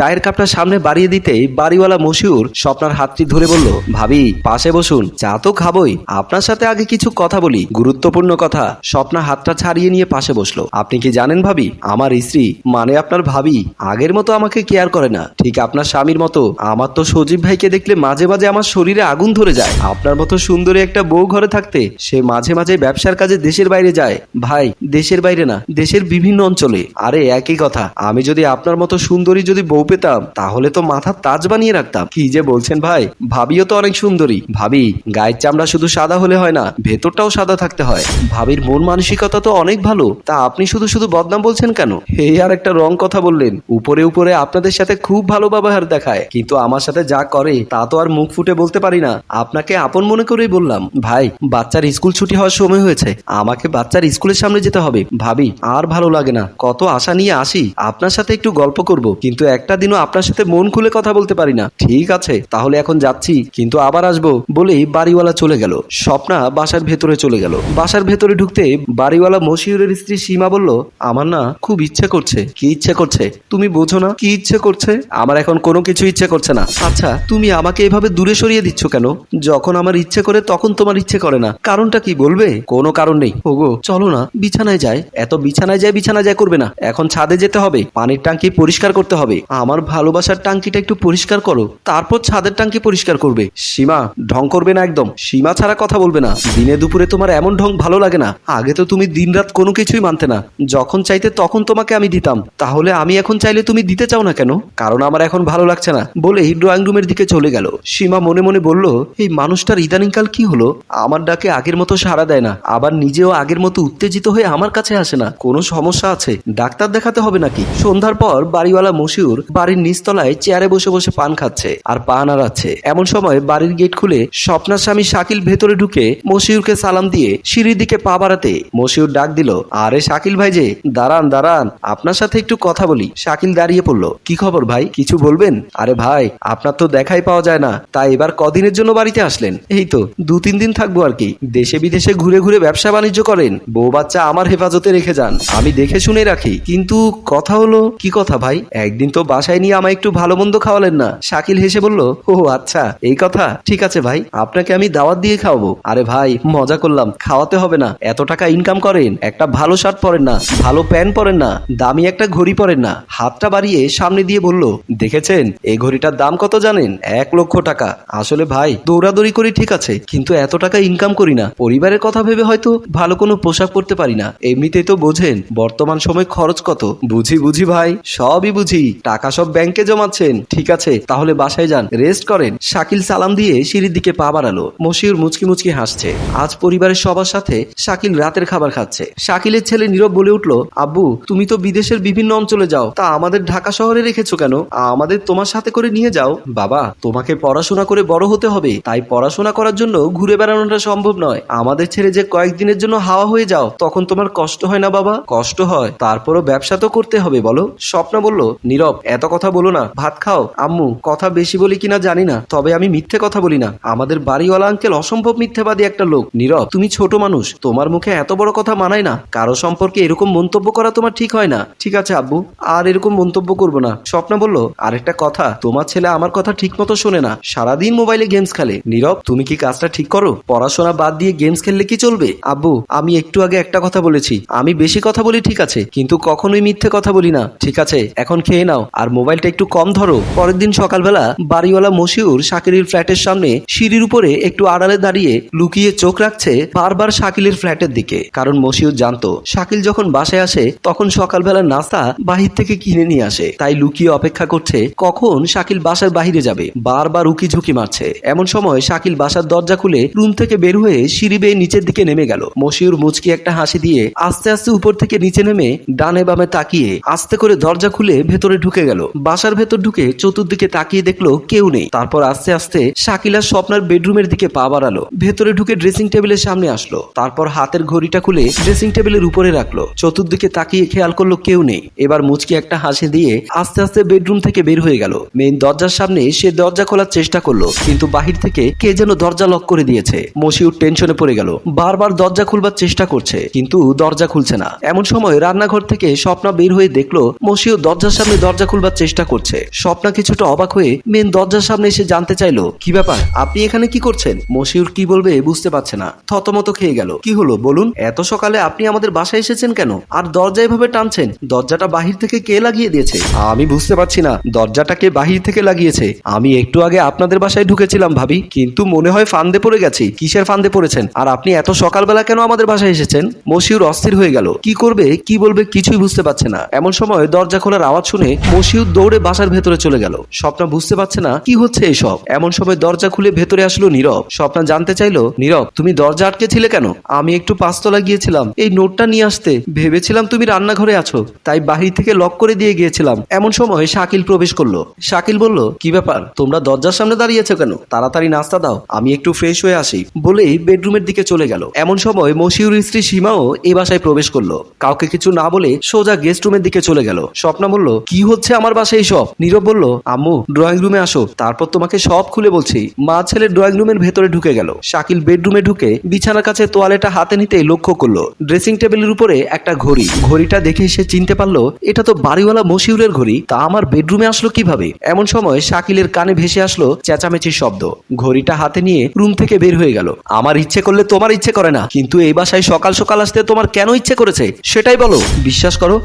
চায়ের কাপটা সামনে বাড়িয়ে দিতেই বাড়িওয়ালা মশিউর স্বপ্নার হাতটি ধরে বলল, ভাবি, পাশে বসুন, চা তো খাবই। আপনার সাথে আগে কিছু কথা বলি, গুরুত্বপূর্ণ কথা। স্বপ্না হাতটা ছাড়িয়ে নিয়ে পাশে বসল। আপনি কি জানেন ভাবি, আমার স্ত্রী মানে আপনার ভাবি, আগের মতো আমাকে কেয়ার করে না। ঠিক আপনার স্বামীর মতো, আমার তো সজীব ভাইকে দেখলে মাঝে মাঝে আমার শরীরে আগুন ধরে যায়। আপনার মতো সুন্দরী একটা বউ ঘরে থাকতে সে মাঝে মাঝে ব্যবসার কাজে দেশের বাইরে যায়। ভাই, দেশের বাইরে না, দেশের বিভিন্ন অঞ্চলে। আরে, একই কথা। আমি যদি আপনার মতো সুন্দরী যদি বউ পেতাম, তাহলে তো মাথার তাজ বানিয়ে রাখতাম। কি যে বলছেন ভাই? ভাবিও তো অনেক সুন্দরী। ভাবি, গায়ের চামড়া শুধু সাদা হলে হয় না, ভেতরটাও সাদা থাকতে হয়। ভাবির মন মানসিকতা তো অনেক ভালো। তা আপনি শুধু শুধু বদনাম বলছেন কেন? এই আর একটা রং কথা বললেন। উপরে উপরে আপনাদের সাথে খুব ভালো ব্যবহার দেখায়। কিন্তু আমার সাথে যা করে, তা তো আর মুখ ফুটে বলতে পারি না। আপনাকে আপন মনে করেই বললাম, ভাই, বাচ্চার স্কুল ছুটি হওয়ার সময় হয়েছে। আমাকে বাচ্চার স্কুলের সামনে যেতে হবে। ভাবি, আর ভালো লাগে না। কত আশা নিয়ে আসি। আপনার সাথে একটু গল্প করব। কিন্তু একটা দিনও আপনার সাথে মন খুলে কথা বলতে পারি না। ঠিক আছে, তাহলে এখন যাচ্ছি, কিন্তু আবার আসব, বলেই বাড়িওয়ালা চলে গেল। স্বপ্না বাসার ভেতরে চলে গেল। বাসার ভেতরে ঢুকতে বাড়িওয়ালা মশিউরের স্ত্রী সীমা বলল, আমার না খুব ইচ্ছে করছে। কি ইচ্ছে করছে? তুমি বোঝো না কি ইচ্ছে করছে? আমার এখন কোনো কিছু ইচ্ছে করছে না। আচ্ছা তুমি আমাকে এভাবে দূরে সরিয়ে দিচ্ছ কেন? যখন আমার ইচ্ছে করে, তখন তোমার ইচ্ছে করে না। কারণটা কি বলবে? কোনো কারণ নেই। ওগো, চলো না, বিছানায় যায় এত বিছানায় যায় বিছানা যায় করবে না। এখন ছাদে যেতে হবে, পানির টাঙ্কি পরিষ্কার করতে হবে। আমার ভালোবাসার টাঙ্কিটা একটু পরিষ্কার করো, তারপর ছাদের টাঙ্কি পরিষ্কার করবে। সীমা, ঢং করবে না একদম। সীমা ছাড়া কথা বলবে না। দিনে দুপুরে তোমার এমন ঢং ভালো লাগে না। আগে তো তুমি দিনরাত কোনো কিছুই মানতে না। যখন চাইতে তখন তোমাকে আমি দিতাম। তাহলে আমি এখন চাইলে তুমি দিতে চাও না কেন? কারণ আমার এখন ভালো লাগছে না। বলেই ড্রয়িং রুমের দিকে চলে গেল। সীমা মনে মনে বলল, এই মানুষটার ইদানিংকাল কি হলো? আমার ডাকে আগের মতো সাড়া দেয় না। আবার নিজেও আগের মতো উত্তেজিত হয়ে আমার কাছে আসে না। কোনো সমস্যা আছে? ডাক্তার দেখাতে হবে নাকি? সন্ধ্যার পর বাড়িওয়ালা মশিউর বাড়ির নিচতলায় চেয়ারে বসে বসে পান খাচ্ছে আর পা নাড়াচ্ছে। এমন সময় বাড়ির গেট খুলে স্বপ্নার স্বামী শাকিল ভেতরে ঢুকে মশিউরকে সালাম দিয়ে সিঁড়ির দিকে পা বাড়াতে মশিউর ডাক দিল, আরে শাকিল ভাই যে, দাঁড়ান দাঁড়ান, আপনার সাথে একটু কথা বলি। শাকিল দাঁড়িয়ে পড়ল, কি খবর ভাই, কিছু বলবেন? আরে ভাই, আপনার তো দেখাই পাওয়া যায় না, তাই এবার কদিনের জন্য বাড়িতে আসলেন? এই তো দু তিন দিন থাকব আর কি, দেশে বিদেশে ঘুরে ঘুরে ব্যবসা বাণিজ্য করেন, বউ বাচ্চা আমার হেফাজতে রেখে যান, আমি দেখে শুনে রাখি। কিন্তু কথা হলো, কি কথা ভাই? একদিন তো বাসায় নিয়ে আমায় একটু ভালো মন্দ খাওয়ালেন না? শাকিল হেসে বলল ও আচ্ছা এই কথা? ঠিক আছে ভাই, আপনাকে আমি দাওয়াত দিয়ে খাওয়াবো। আরে ভাই, মজা করলাম, খাওয়াতে হবে না। এত টাকা ইনকাম করেন, একটা ভালো শার্ট পরেন না, ভালো প্যান্ট পরেন না, দামি একটা ঘড়ি পরেন না। হাতটা বাড়িয়ে সামনে দিয়ে বলল, দেখেছেন, এই ঘড়িটার দাম কত জানেন? এক লক্ষ টাকা। আসলে ভাই, দৌড়াদৌড়ি করি ঠিক আছে, কিন্তু এত টাকা ইনকাম করি না। পরিবারের কথা ভেবে হয়তো ভালো কোনো পোশাক পরতে পারি না। এমনিতেই তো বোঝেন, বর্তমান সময় খরচ কত। বুঝি বুঝি ভাই, সবই বুঝি। টাকা সব ব্যাংকে জমাচ্ছেন। ঠিক আছে, তাহলে বাসায় যান। রেস্ট করেন। শাকিল সালাম দিয়ে সিঁড়ির দিকে পা বাড়ালো। মশিউর মুচকি মুচকি হাসছে। আজ পরিবারের সবার সাথে শাকিল রাতের খাবার খাচ্ছে। শাকিলের ছেলে নীরব বলে উঠল, আব্বু, তুমি তো বিদেশের বিভিন্ন অঞ্চলে যাও। তা আমাদের ঢাকা শহরে রেখেছো কেন? আমাদের তোমার সাথে করে নিয়ে যাও। বাবা, তোমাকে পড়াশোনা করে বড় হতে হবে। তাই পড়াশোনা করার জন্য ঘুরে বেড়ানোটা সম্ভব নয়। আমাদের ছেড়ে যে কয়েকদিনের জন্য হাওয়া হয়ে যাও, তখন তোমার কষ্ট হয় না বাবা? কষ্ট হয়, তারপরও ব্যবসা তো করতে হবে, বলো। স্বপ্ন বলল, নীরব এত কথা বলো না। ভাত খাও। আম্মু, কথা বেশি বলি কিনা জানি না, তবে আমি মিথ্যে কথা বলি না। আমাদের বাড়িওয়ালা আঙ্কেল অসম্ভব মিথ্যেবাদী একটা লোক। নীরব। তুমি ছোট মানুষ। তোমার মুখে এত বড় কথা মানায় না। কারও সম্পর্কে এরকম মন্তব্য করা তোমার ঠিক হয় না। ঠিক আছে, আব্বু। আর এরকম মন্তব্য করব না। স্বপ্ন বলল, আরেকটা কথা। তোমার ছেলে আমার কথা ঠিক মতো শোনে না। সারাদিন মোবাইলে গেমস খেলে। নীরব, তুমি কি কাজটা ঠিক করো? পড়াশোনা বাদ দিয়ে গেমস খেললে কি চলবে? আব্বু, আমি একটু আগে একটা কথা বলেছি। আমি বেশি কথা বলি ঠিক আছে, কিন্তু কখনোই মিথ্যে কথা বলি না। ঠিক আছে, এখন খেয়ে নাও। আর মোবাইলটা একটু কম ধরো। পরের দিন সকালবেলা বাড়িওয়ালা মশিউর শাকিরের ফ্ল্যাটের সামনে সিঁড়ির উপরে একটু আড়ালে দাঁড়িয়ে লুকিয়ে চোখ রাখছে বারবার শাকিলের ফ্ল্যাটের দিকে। কারণ মশিউর জানতো, শাকিল যখন বাসায় আসে, তখন সকালবেলা নাস্তা বাহির থেকে কিনে নিয়ে আসে। তাই লুকিয়ে অপেক্ষা করছে, কখন শাকিল বাসার বাহিরে যাবে। বারবার উকি ঝুঁকি মারছে। এমন সময় শাকিল বাসার দরজা খুলে রুম থেকে বের হয়ে সিঁড়ি বেয়ে নিচের দিকে নেমে গেল। মশিউর মুচকি একটা হাসি দিয়ে আস্তে আস্তে উপর থেকে নিচে নেমে ডানে বামে তাকিয়ে আস্তে করে দরজা খুলে ভেতরে ঢুকে গেল। বাসার ভেতর ঢুকে চতুর্দিকে তাকিয়ে দেখল কেউ নেই। তারপর আস্তে আস্তে শাকিলা স্বপ্নার বেডরুমের দিকে পা বাড়ালো। ভেতরে ঢুকে ড্রেসিং টেবিলের সামনে আসলো। তারপর হাতের ঘড়িটা খুলে ড্রেসিং টেবিলের উপরে রাখল। চতুর্দিকে তাকিয়ে খেয়াল করল কেউ নেই। এবার মুচকি একটা হাসি দিয়ে আস্তে আস্তে বেডরুম থেকে বের হয়ে গেল। মেইন দরজার সামনে সে দরজা খোলার চেষ্টা করল, কিন্তু বাহির থেকে কে যেন দরজা লক করে দিয়েছে। মশিউর টেনশনে পড়ে গেল। বারবার দরজা খুলবার চেষ্টা করছে, কিন্তু দরজা খুলছে না। এমন সময় রান্নাঘর থেকে স্বপ্না বের হয়ে দেখল, মশিউর দরজার সামনে দরজা খুলবার বলার চেষ্টা করছে। স্বপ্না কিছুটা অবাক হয়ে মেন দরজার সামনে এসে জানতে চাইলো, কি ব্যাপার? আপনি এখানে কি করছেন? মশিউর কি বলবে বুঝতে পারছে না। থতমত খেয়ে গেল। কি হলো? বলুন। এত সকালে আপনি আমাদের বাসায় এসেছেন কেন? আর দরজা এভাবে টানছেন? দরজাটা বাহির থেকে কে লাগিয়ে দিয়েছে? আমি বুঝতে পারছি না। দরজাটা কে বাহির থেকে লাগিয়েছে? আমি একটু আগে আপনাদের বাসায় ঢুকেছিলাম ভাবি। কিন্তু মনে হয় ফান্দে পড়ে গেছি। কিসের ফান্দে পড়েছেন? আর আপনি এত সকালবেলা কেন আমাদের বাসায় এসেছেন? মশিউর অস্থির হয়ে গেল। কি করবে? কি বলবে? কিছুই বুঝতে পারছে না। এমন সময় দরজা খোলার আওয়াজ শুনে মশিউর দৌড়ে বাসার ভেতরে চলে গেল। স্বপ্না বুঝতে পারছে না কি হচ্ছে এসব। এমন সময় দরজা খুলে ভেতরে আসলো নীরব। স্বপ্না জানতে চাইলো, নীরব, তুমি দরজা আটকে ছিলে কেন? আমি একটু পাঁচতলা গিয়েছিলাম। এই নোটটা নিয়ে আসতে ভেবেছিলাম তুমি রান্নাঘরে আছো, তাই বাহির থেকে লক করে দিয়ে গিয়েছিলাম। এমন সময় শাকিল প্রবেশ করল। শাকিল বলল, কি ব্যাপার? তোমরা দরজার সামনে দাঁড়িয়েছো কেন? তাড়াতাড়ি নাস্তা দাও, আমি একটু ফ্রেশ হয়ে আসি। বলেই বেডরুমের দিকে চলে গেল। এমন সময় মশিউর স্ত্রী সীমাও এ বাসায় প্রবেশ করল। কাউকে কিছু না বলে সোজা গেস্ট রুমের দিকে চলে গেল। স্বপ্না বলল, কি হচ্ছে আমার বাসায় সব নীরব বলল, আম্মু ড্রয়িং রুমে আসো। তারপর তোমাকে সব খুলে বলছি। মা ছেলে ড্রয়িং রুমের ভেতরে ঢুকে গেল। শাকিল বেডরুমে ঢুকে বিছানার কাছে তোয়ালেটা হাতে নিতেই লক্ষ্য করল। ড্রেসিং টেবিলের উপরে একটা ঘড়ি। ঘড়িটা দেখে সে চিনতে পারল, এটা তো বাড়িওয়ালা মশিউরের ঘড়ি। তা আমার বেডরুমে আসলো কীভাবে? এমন সময় শাকিলের কানে ভেসে আসলো চেঁচামেচির শব্দ। ঘড়িটা হাতে নিয়ে রুম থেকে বের হয়ে গেল। আমার ইচ্ছে করলে তোমার ইচ্ছে করে না, কিন্তু এই বাসায় সকাল সকাল আসতে তোমার কেন ইচ্ছে করেছে? সেটাই বলো। বিশ্বাস করো,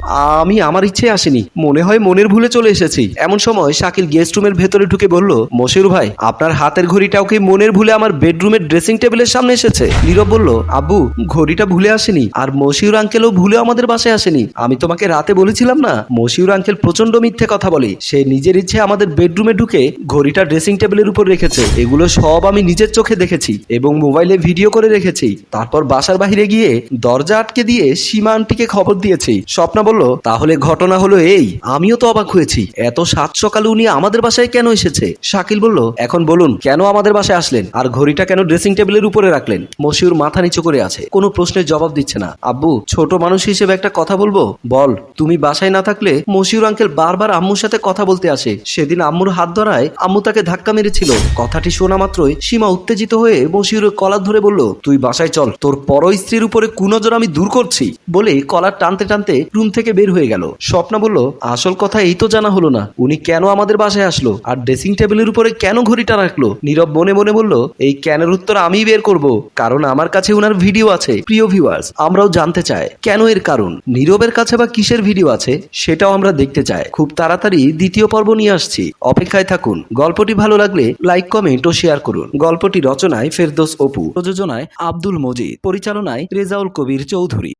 আমি আমার ইচ্ছে আসেনি। মনে হয় মনের ভুলে চলে এসেছি। এমন সময় শাকিল গেস্ট রুমের ভেতরে ঢুকে বলল মশিউর ভাই, আপনার হাতের ঘড়িটাও কি মনের ভুলে আমার বেডরুমের ড্রেসিং টেবিলের সামনে এসেছে? নীরব বলল, আব্বু, ঘড়িটা ভুলে আসেনি আর মশিউর আঙ্কেলও ভুলে আমাদের বাসায় আসেনি। আমি তোমাকে রাতে বলেছিলাম না মশিউর আঙ্কেল প্রচণ্ড মিথ্যে কথা বলে। সে নিজের ইচ্ছে আমাদের বেডরুমে ঢুকে ঘড়িটা ড্রেসিং টেবিলের উপর রেখেছে। এগুলো সব আমি নিজের চোখে দেখেছি এবং মোবাইলে ভিডিও করে রেখেছি। তারপর বাসার বাইরে গিয়ে দরজা আটকে দিয়ে সীমা আন্টিকে খবর দিয়েছি। স্বপ্না বলল, তাহলে ঘটনা হলো এই। আমিও তো অবাক হয়েছি। এত সাত সকালে উনি আমাদের বাসায় কেন এসেছে? শাকিল বলল, এখন বলুন, কেন আমাদের বাসায় আসলেন? আর ঘড়িটা কেন ড্রেসিং টেবিলের উপরে রাখলেন? মশিউর মাথা নিচু করে আছে। কোনো প্রশ্নের জবাব দিচ্ছে না। আব্বু, ছোট মানুষ হিসেবে একটা কথা বলব? বল। তুমি বাসায় না থাকলে মশিউর আঙ্কেল বারবার আম্মুর সাথে কথা বলতে আসে। সেদিন আম্মুর হাত ধরায় আম্মু তাকে ধাক্কা মেরেছিল। কথাটি শোনা মাত্রই সীমা উত্তেজিত হয়ে মশিউরের কলার ধরে বলল, তুই বাসায় চল, তোর পর স্ত্রীর উপরে কুনজর আমি দূর করছি। বলে কলার টানতে টানতে রুম থেকে বের হয়ে গেল। স্বপ্না বলল, আসল কথা এই তো জানা হলো না। উনি কেন আমাদের বাসায় আসলো? আর ড্রেসিং টেবিলের উপরে কেন ঘড়িটা রাখল? নীরব মনে মনে বলল, এই ক্যানের উত্তর আমিই বের করব, কারণ আমার কাছে ওনার ভিডিও আছে, প্রিয় ভিউয়ার্স আমরাও জানতে চাই, কেন এর কারণ? নীরবের কাছে বা কিসের ভিডিও আছে, সেটাও আমরা দেখতে চাই। খুব তাড়াতাড়ি দ্বিতীয় পর্ব নিয়ে আসছি। অপেক্ষায় থাকুন। গল্পটি ভালো লাগলে লাইক কমেন্ট ও শেয়ার করুন। গল্পটি রচনায় ফেরদোস অপু, প্রযোজনায় আব্দুল মজিদ, পরিচালনায় রেজাউল কবির চৌধুরী।